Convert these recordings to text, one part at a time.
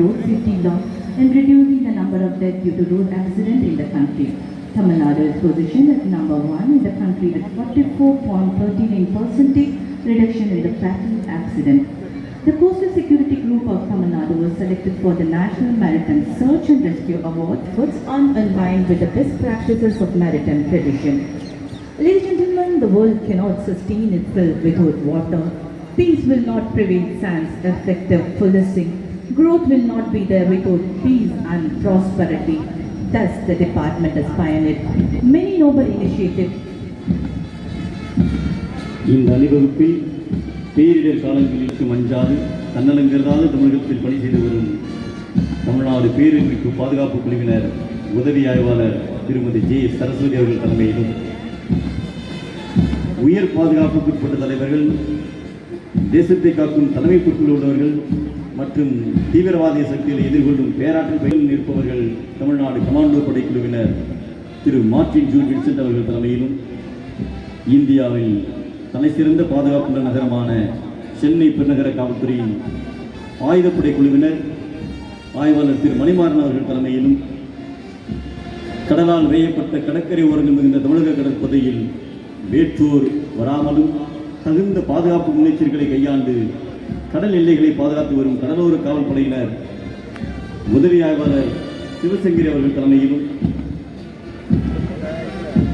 road safety law and reducing the number of deaths due to road accident in the country. Tamil Nadu is positioned at number one in the country with 44.39% reduction in the fatal accident. The Coastal Security Group of Tamil Nadu was selected for the National Maritime Search and Rescue Award, which on aligned with the best practices of maritime tradition. Ladies and gentlemen, the world cannot sustain itself without water. Peace will not prevail sans effective policing. Growth will not be there. Without peace and prosperity. Thus, the department has pioneered many noble initiatives. இந்த அணிவகுப்பில் பேரிடர் காலங்களுக்கு மஞ்சாது தன்னலங்கருதாத தமிழகத்தில் பணி செய்து வரும் தமிழ்நாடு பேரிடருக்கு பாதுகாப்பு குழுவினர் உதவி ஆய்வாளர் திருமதி ஜே சரஸ்வதி அவர்கள் தலைமையிலும் உயர் பாதுகாப்புக்குட்பட்ட தலைவர்கள் தேசத்தை காக்கும் தலைமை பொறுப்பில் உள்ளவர்கள் மற்றும் தீவிரவாத சக்திகளை எதிர்கொள்ளும் பேராற்றல் பயில் நிற்பவர்கள் தமிழ்நாடு கமாண்டோ படைக்குழுவினர் திரு மார்டின் ஜூன் வின்சென்ட் அவர்கள் தலைமையிலும் இந்தியாவில் தலைசிறந்த பாதுகாப்புள்ள நகரமான சென்னை பெருநகர காவல்துறையின் ஆயுதப்படை குழுவினர் ஆய்வாளர் திரு மணிமாறன் அவர்கள் தலைமையிலும் கடலால் வேயப்பட்ட கடற்கரை ஓரங்கள் மிகுந்த தமிழக கடற்பகுதியில் வேற்றோர் வராமலும் தகுந்த பாதுகாப்பு முன்னெச்சரிக்கைகளை கையாண்டு கடல் எல்லைகளை பாதுகாத்து வரும் கடலோர காவல்படையினர் உதவி ஆய்வாளர் சிவசங்கரி அவர்கள் தலைமையிலும்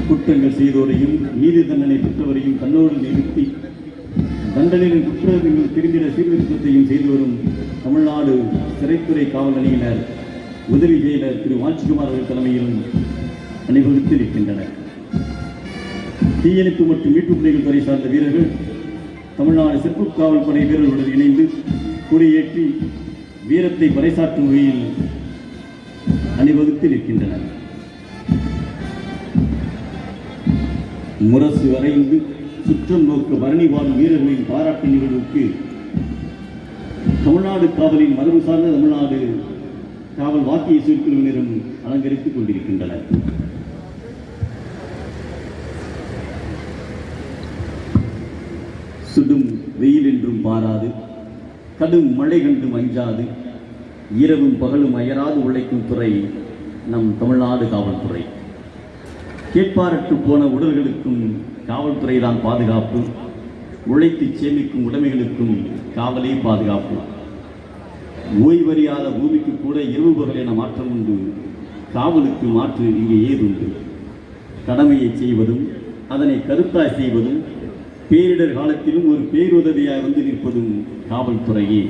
குற்றங்கள் செய்தோரையும் நீதி தண்டனை பெற்றவரையும் தன்னோடு நிறுத்தி தண்டனையின் குற்றங்கள் திரும்பிட சீர்திருத்தத்தையும் செய்து வரும் தமிழ்நாடு சிறைத்துறை காவல் அணியினர் உதவி செயலர் திரு வாஞ்சிகுமார் அவர்கள் தலைமையிலும் அணிவகுத்து இருக்கின்றனர் தீயணைப்பு மற்றும் மீட்புப் பணிகள் துறை சார்ந்த வீரர்கள் தமிழ்நாடு சிறப்பு காவல் படை வீரர்களுடன் இணைந்து கொடியேற்றி வீரத்தை பறைசாற்றும் வகையில் அணிவகுத்து நிற்கின்றனர். முரசு வரைந்து சுற்றம் நோக்க பரணி வாழும் வீரர்களின் பாராட்டு நிகழ்வுக்கு தமிழ்நாடு காவலின் மரபு சார்ந்த தமிழ்நாடு காவல் வாக்கிய சுருக்குழுவினரும் அலங்கரித்துக் கொண்டிருக்கின்றனர். சுடும் வெயில் என்றும் பாராது கடும் மழை கண்டும் அஞ்சாது இரவும் பகலும் அயராது உழைக்கும் துறை நம் தமிழ்நாடு காவல்துறை. கேட்பாரற்று போன உடல்களுக்கும் காவல்துறை தான் பாதுகாப்பு. உழைத்து சேமிக்கும் உடைமைகளுக்கும் காவலே பாதுகாப்பு. ஓய்வறியாத பூமிக்கு கூட இரவு பகல் என மாற்றம் உண்டு. காவலுக்கு மாற்று இங்கே ஏதுண்டு. கடமையை செய்வதும் அதனை கருத்தாய் செய்வதும் பேரிடர் காலத்திலும் ஒரு பேருதவியாக வந்து நிற்பதும் காவல்துறையே.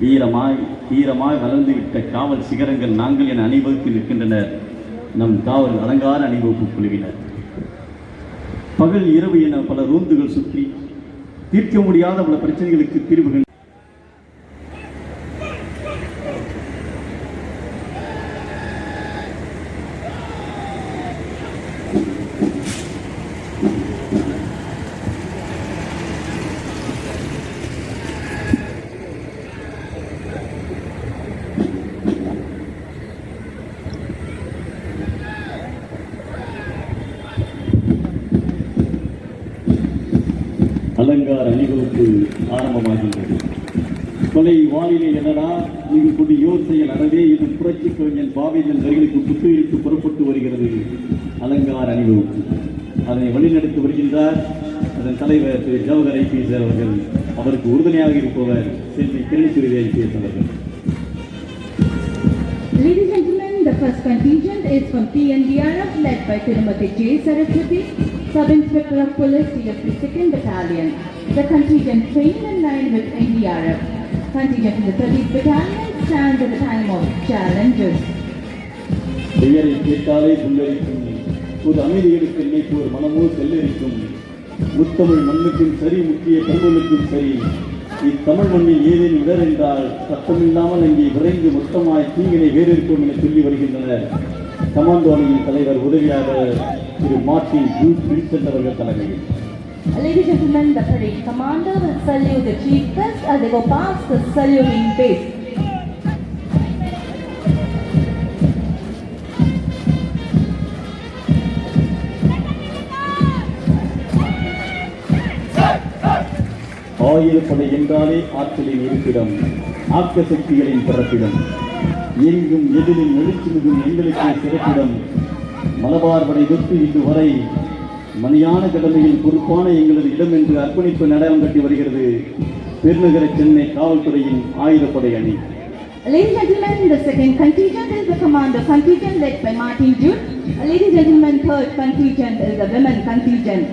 வீரமாய் தீரமாய் வளர்ந்துவிட்ட காவல் சிகரங்கள் நாங்கள் என அணிவகுத்து நிற்கின்றனர். நம் காவல் அலங்கார அணிவகுப்பு குழுவினர். பகல் இரவு என பல ரோந்துகள் சுற்றி தீர்க்க முடியாத பல பிரச்சனைகளுக்கு தீர்வுகள் அலங்கார அணிவகுப்பு ஆரம்பமாகின்றது. கொலை வானிலை என்னடா? இது கொண்டு யோசையில் அறவே இது புரட்சி கவிஞன் பாவேந்தன் வரிகளுக்கு புத்துயிருக்கு புறப்பட்டு வருகிறது. அலங்கார அணிவகுப்பு. அதனை வழிநடத்தி வருகின்றார். அதன் தலைவர் திரு ஜவஹர் ஐபிஎஸ் அவர்கள். அவருக்கு உறுதுணையாக இருப்பவர் செல்வி கிரணிச்சுருவி ஐபிஎஸ் அவர்கள். Ladies and gentlemen, the first contingent is from TNDRF led by Tirumati J. Saraswati, Sub-Inspector of Police, TFP 2nd Battalion. The contingent trained in line with NDRF. Contingent in the 30th Battalion stands at the time of challenges. பெயரை கேட்டாலே புல்லரிக்கும் ஒரு அமைதிகளுக்கு நினைப்போர் மனமோ செல்லரிக்கும் முத்தமிழ் மண்ணுக்கும் சரி முக்கிய கல்வனுக்கும் சரி இத்தமிழ் மண்ணில் ஏதேனும் இடர் என்றால் சத்தமில்லாமல் அங்கே விரைந்து மொத்தமாய் தீங்கினை வேறிருக்கும் என சொல்லி வருகின்றனர் கமாண்டோ அணியின் தலைவர் உதவியாளர் திரு மார்டின் ஜூஸ் வின்சென்ட் அவர்கள் தலைமையில் Ladies and gentlemen, the parade commander will salute the chief first as they go past the saluting base. ஆயுதப்படை என்றாலே ஆற்றலின் இருப்பிடம் ஆக்க சக்திகளின் பிறப்பிடம் எங்கும் எதிரில் எழுச்சி மிகும் எங்களுக்கு சிறப்பிடம். மலபார் படை தொட்டு இன்று வரை மணியான கடமையில் பொறுப்பான எங்களது இடம் என்று அர்ப்பணிப்பு நடனம் கட்டி வருகிறது. பெருநகர சென்னை காவல்துறையின் ஆயுதப்படை அணி. Ladies and gentlemen, the second contingent is the commander contingent led by Martin Jude. Ladies and gentlemen, third contingent is the women contingent.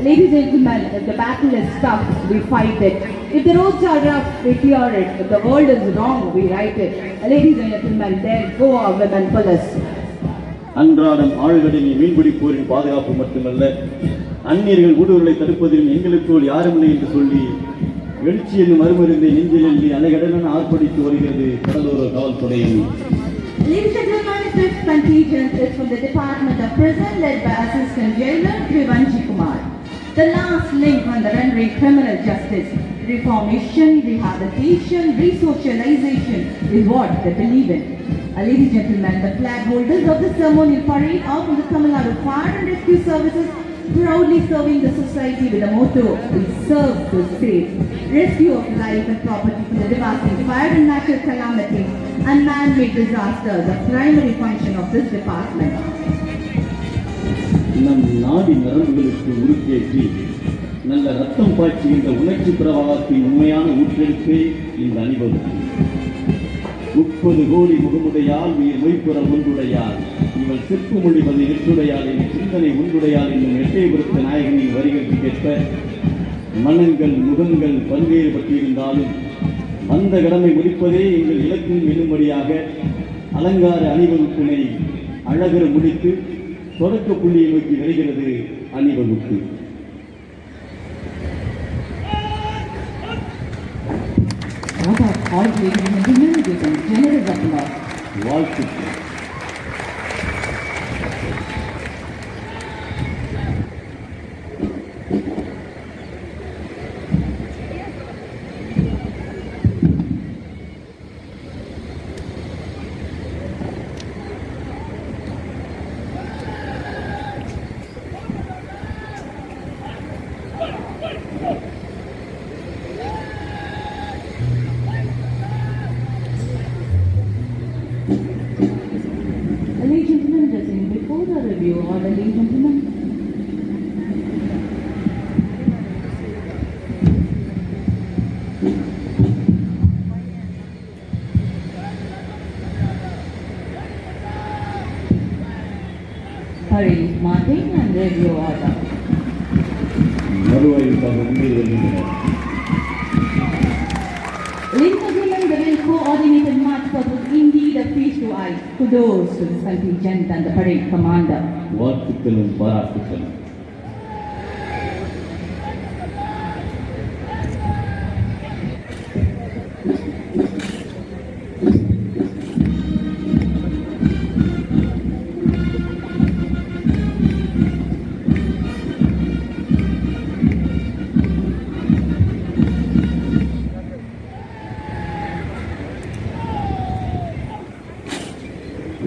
Ladies and gentlemen, the battle is tough, we fight it. If the roads are rough, we clear it. If the world is wrong, we right it. Ladies and gentlemen, there go our women police. அன்றாடம் ஆழ்கடலில் மீன்பிடிப்போரின் பாதுகாப்பு மட்டுமல்ல அந்நியர்கள் ஊடுருவலை தடுப்பதிலும் எங்களுக்குள் யாருமில்லை என்று சொல்லி எழுச்சி என்னும் மறுமருந்தை நெஞ்சில் எழுதி அலைகடலென ஆர்ப்பரித்து வருகிறது கடலோர காவல்துறை fifth contingent is from the Department of Prison led by Assistant Jailer Trivanji Kumar. The last link on the rendering criminal justice, reformation, rehabilitation, resocialization is what they believe in. Uh, ladies and gentlemen, the flag holders of the ceremonial parade are from the Tamil Nadu Fire and Rescue Services proudly serving the society with the motto, we serve to save. Rescue of life and property from the devastating fire and natural calamities and man-made disaster, the primary function of this department. நம் நாடி நரம்புகளுக்கு உருக்கேற்றி நல்ல ரத்தம் பாய்ச்சுகின்ற உணர்ச்சி பிரவாகத்தின் உண்மையான ஊற்றெடுப்பே இந்த அணிவகுப்பு. முப்பது கோடி முகமுடையால் உயிர் மொய்ப்புற ஒன்றுடையால் இவள் சிற்பு மொழிவது எட்டுடையால் என் சிந்தனை ஒன்றுடையால் என்னும் எட்டயபுரத்து நாயகனின் வரிகளுக்கு வரிகளுக்கேற்ப மனங்கள் முகங்கள் பல்வேறு பற்றியிருந்தாலும் வந்த கடமை முடிப்பதே எங்கள் இலக்கும் என்னும்படியாக அலங்கார அணிவகுப்பினை அழகர முடித்து தொடக்க புள்ளியை நோக்கி வருகிறது அணிவகுப்பு. What are all ladies and gentlemen, give them generous applause. வாழ்த்துக்கள் Ladies and gentlemen, just in before the review, all the ladies and gentlemen. Parade marching and review order. மறுவாய்வுக்காக முன்னேறி வருகின்றனர் Ladies and gentlemen, the well coordinated march was indeed a feast to eye. Kudos to this contingent and the parade commander. வாழ்த்துக்களும் பாராட்டுக்களும்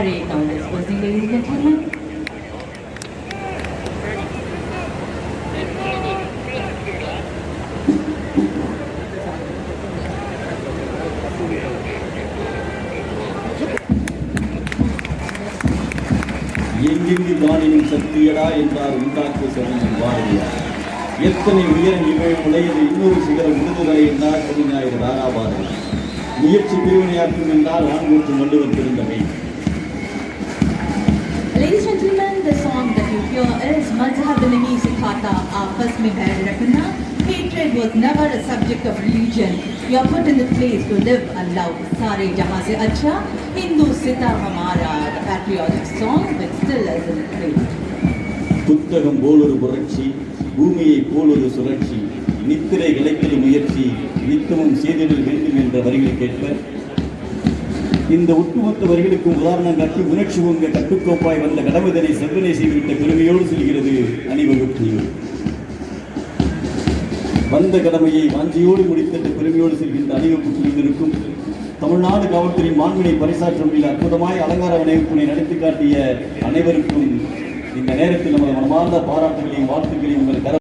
Parade now dispersing, ladies and gentlemen. எங்கெங்கு காணினும் சக்தியடா என்றார் உண்டாக்கு சொன்ன பாரதியார் எத்தனை உயர் இவை உடையது இன்னொரு சிகரம் விருதுகளை என்றார் கவிஞாயிறு தாராபாரதி முயற்சி பிரிவினையாற்றும் என்றால் ஆண்கூற்று Valluvar திருந்தவை mazhab nahi sikhata, aapas mein baid rakhna. Hatred was never a subject of religion. You are put in the place to live Allah. Sare jahan se acha, Hindu sita hamara, the patriotic song, but still as in place. புத்தகம் போலொரு புரட்சி பூமியை போலொரு சுழற்சி நித்திரை விளைத்தல் முயற்சி நித்தமும் செய்திடல் வேண்டும் என்ற வரிகளுக்கேற்ப இந்த ஒட்டுமொத்த வரிகளுக்கும் உதாரணம் காட்டி உணர்ச்சி உங்க கட்டுக்கோப்பாய் வந்த கடமைதனை செவ்வனை செய்துவிட்ட பெருமையோடு செல்கிறது அணிவகுப்பு. வந்த கடமையை வாஞ்சியோடு முடித்திட்ட பெருமையோடு செல்கின்ற அணிவகுப்பு குழுவினருக்கும் தமிழ்நாடு காவல்துறை மாண்பினை பரிசாற்ற முடியல அற்புதமாய் அலங்கார அணிவகுப்பினை நடத்தி காட்டிய அனைவருக்கும் இந்த நேரத்தில் நமது மனமார்ந்த பாராட்டுகளையும் வாழ்த்துக்களையும் உங்கள் கர